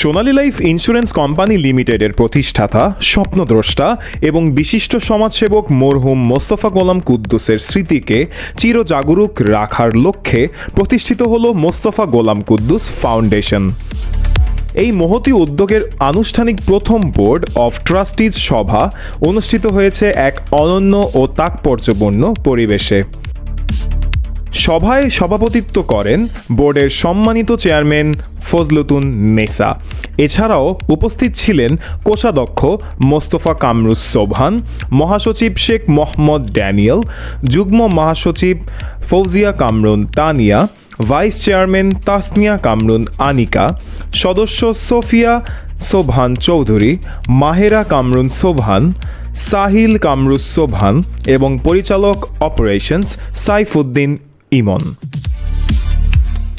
সোনালী life insurance company লিমিটেডের প্রতিষ্ঠাতা, স্বপ্নদ্রষ্টা এবং বিশিষ্ট সমাজসেবক মরহুম মোস্তফা গোলাম কুদ্দুসের স্মৃতিকে চিরজাগরুক রাখার লক্ষ্যে প্রতিষ্ঠিত হল মোস্তফা গোলাম কুদ্দুস ফাউন্ডেশন। এই মহতি উদ্যোগের আনুষ্ঠানিক প্রথম বোর্ড অফ ট্রাস্টিজ সভা অনুষ্ঠিত হয়েছে এক অনন্য ও তাৎপর্যপূর্ণ পরিবেশে। সভায় সভাপতিত্ব করেন বোর্ডের সম্মানিত চেয়ারম্যান ফজলুতুন নেসা। এছাড়াও উপস্থিত ছিলেন কোষাধ্যক্ষ মোস্তফা কামরুস সোবহান, মহাসচিব শেখ মোহাম্মদ ড্যানিয়েল, যুগ্ম মহাসচিব ফৌজিয়া কামরুন তানিয়া, ভাইস চেয়ারম্যান তাসনিয়া কামরুন আনিকা, সদস্য সোফিয়া সোভান চৌধুরী, মাহেরা কামরুন সোবহান, সাহিল কামরুস সোভান এবং পরিচালক অপারেশনস সাইফুদ্দিন ইমন।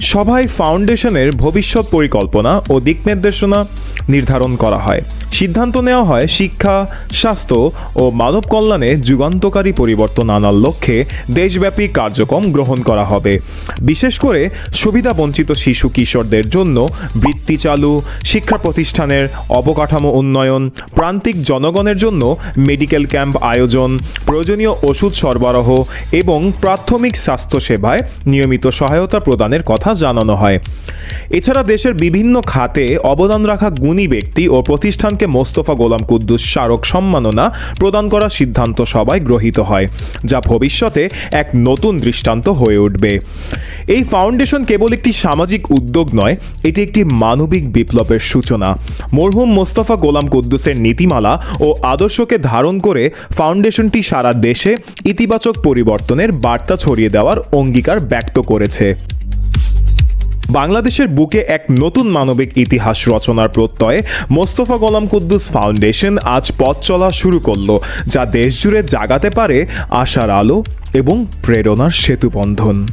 সভায় ফাউন্ডেশনের ভবিষ্যৎ পরিকল্পনা ও দিক নির্দেশনা নির্ধারণ করা হয়। সিদ্ধান্ত নেওয়া হয় শিক্ষা, স্বাস্থ্য ও মানব কল্যাণে যুগান্তকারী পরিবর্তন আনার লক্ষ্যে দেশব্যাপী কার্যক্রম গ্রহণ করা হবে। বিশেষ করে সুবিধাবঞ্চিত শিশু কিশোরদের জন্য বৃত্তি চালু, শিক্ষা প্রতিষ্ঠানের অবকাঠামো উন্নয়ন, প্রান্তিক জনগণের জন্য মেডিকেল ক্যাম্প আয়োজন, প্রয়োজনীয় ওষুধ সরবরাহ এবং প্রাথমিক স্বাস্থ্যসেবায় নিয়মিত সহায়তা প্রদানের কথা জানানো হয়। এছাড়া দেশের বিভিন্ন খাতে অবদান রাখা গুণী ব্যক্তি ও প্রতিষ্ঠানকে মোস্তফা গোলাম কুদ্দুস স্মারক সম্মাননা প্রদান করার সিদ্ধান্ত সভায় গ্রহীত হয়, যা ভবিষ্যতে এক নতুন দৃষ্টান্ত হয়ে উঠবে। এই ফাউন্ডেশন কেবল একটি সামাজিক উদ্যোগ নয়, এটি একটি মানবিক বিপ্লবের সূচনা। মরহুম মোস্তফা গোলাম কুদ্দুসের নীতিমালা ও আদর্শকে ধারণ করে ফাউন্ডেশনটি সারা দেশে ইতিবাচক পরিবর্তনের বার্তা ছড়িয়ে দেওয়ার অঙ্গীকার ব্যক্ত করেছে। বাংলাদেশের বুকে এক নতুন মানবিক ইতিহাস রচনার প্রত্যয়ে মোস্তফা গোলাম কুদ্দুস ফাউন্ডেশন আজ পথ চলা শুরু করল, যা দেশজুড়ে জাগাতে পারে আশার আলো এবং প্রেরণার সেতুবন্ধন।